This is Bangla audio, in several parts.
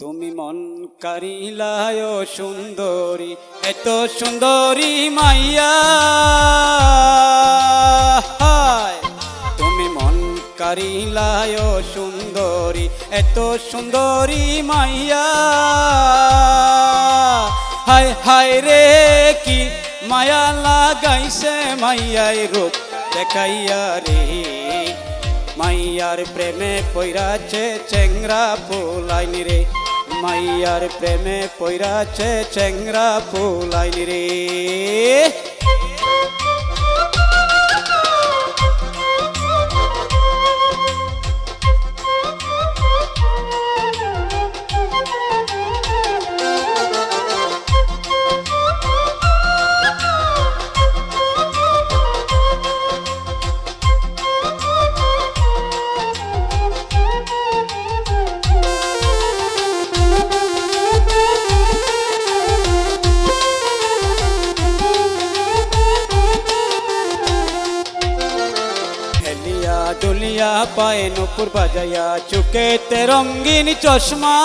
তুমি মন কারিলায় সুন্দরী, এত সুন্দরী মাইয়া। তুমি মন কারিলায় সুন্দরী, এত সুন্দরী মাইয়া। হায় হায় রে, কি মায়া লাগাইছে মাইয়াই রূপ দেখাইয়া রে। মাইয়ার প্রেমে পৈরাছে চেংরা ফুলাইনি রে। মাইয়ার প্রেমে পৈরাছে চেংরা ফুলাইনি রে। পায়ে নুপুর বাজাইয়া চুকেতে রঙ্গিন চশমা।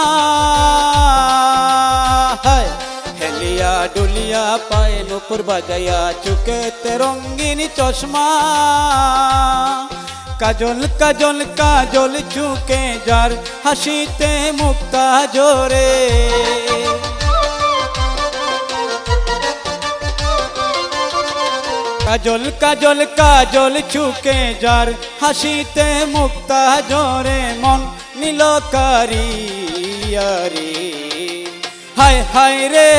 হেলিয়া ডুলিয়া পায়ে নুপুর বাজাইয়া চুকেতে রঙ্গিন চশমা কাজল কাজল কাজল চুকে যার হাসিতে মুক্তা জোরে কাজল কাজল কাজল ছুকে যার হাসিতে মুক্তা জোরে মন নীল রে হায় হায় রে,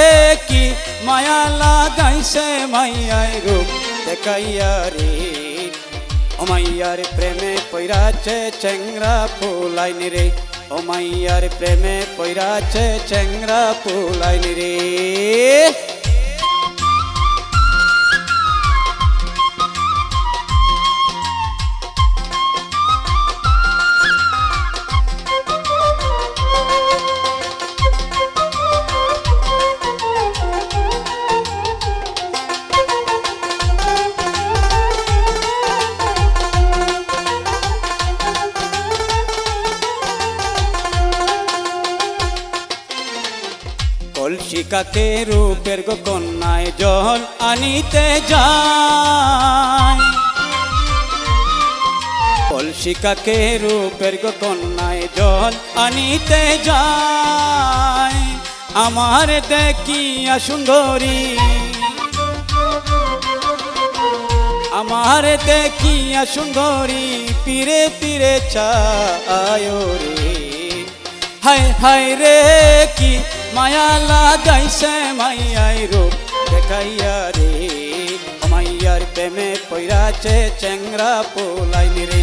কি মায়া লাগাইছে মাইয়াই রূপ দেখাইয়া রে। ও মাইয়ার প্রেমে পৈরাছে চেংরা ফুলাইনি রে। ও মাইয়ার প্রেমে পৈরাছে চেংরা ফুলাইনি রে। কলসিকাকে রূপের গো কন্যায় জল আনিতে যায়। কলসিকাকে রূপের গো কন্যায় জল আনিতে যায়। আমার দেখিয়া সুন্দরী, আমার দেখিয়া সুন্দরী, পিরে পিরে চায় রে হায় হায় রে, কি মায়া লাগাইছে মাইয়াই রূপ দেখাইয়া রে। মাইয়ার প্রেমে পৈরাছে চেংরা পোলাইনি রে।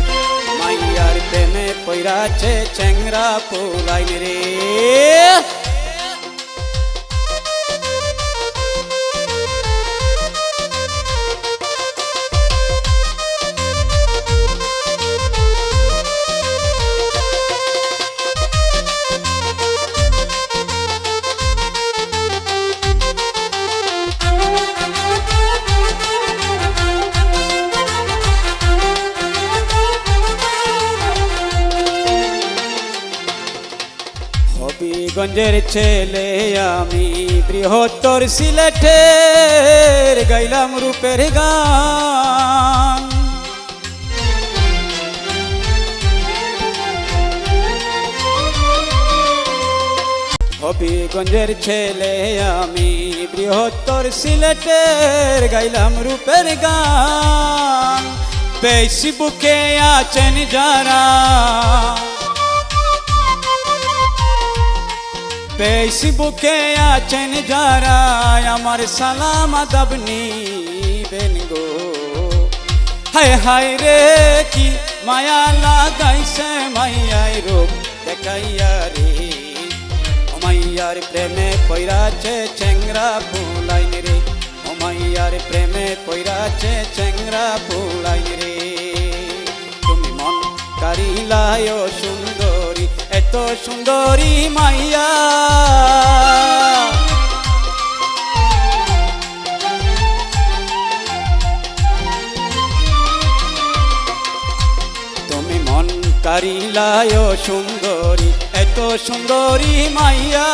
মাইয়ার প্রেমে পৈরাছে চেংরা পোলাইনি রে। হবিগঞ্জের ছেলে আমি বৃহত্তর সিলেটের গাইলাম রূপের গান। হবিগঞ্জের ছেলে আমি বৃহত্তর সিলেটের গাইলাম রূপের গান। ফেসবুকে আছেন যারা ফেসবুকে আছেন যারা, আমার সালাম আদাব নিবেন গো। হায় হায় রে, কি মায়া লাগাইছে মাইয়াই রূপ দেখাইয়া রে। মাইয়ার প্রেমে পৈরাছে চেংরা ফুলাইন রে। ও মাইয়ার প্রেমে পৈরাছে চেংরা ফুলাইন রে। তুমি মন কারিলায় সুন্দরী মাইয়া। তুমি মন কারিলায় সুন্দরী, এত সুন্দরী মাইয়া।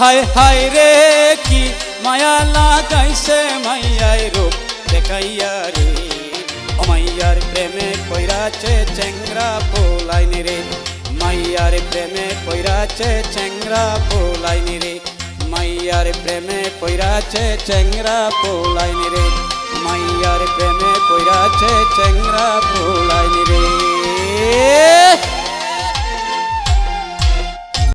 হায় হায় রে, কি মায়া লাগাইছে মাইয়াই রূপ দেখাইয়া রে। মাইয়ার প্রেমে কইরাছে চেংরা পোলাইনি রে। মাইয়ার প্রেমে পৈরাছে চেংরা পোলাইনি রে। মাইয়ার প্রেমে পৈরাছে চেংরা পোলাইনি রে। মাইয়ার প্রেমে পৈরাছে চেংরা পোলাইনি রে।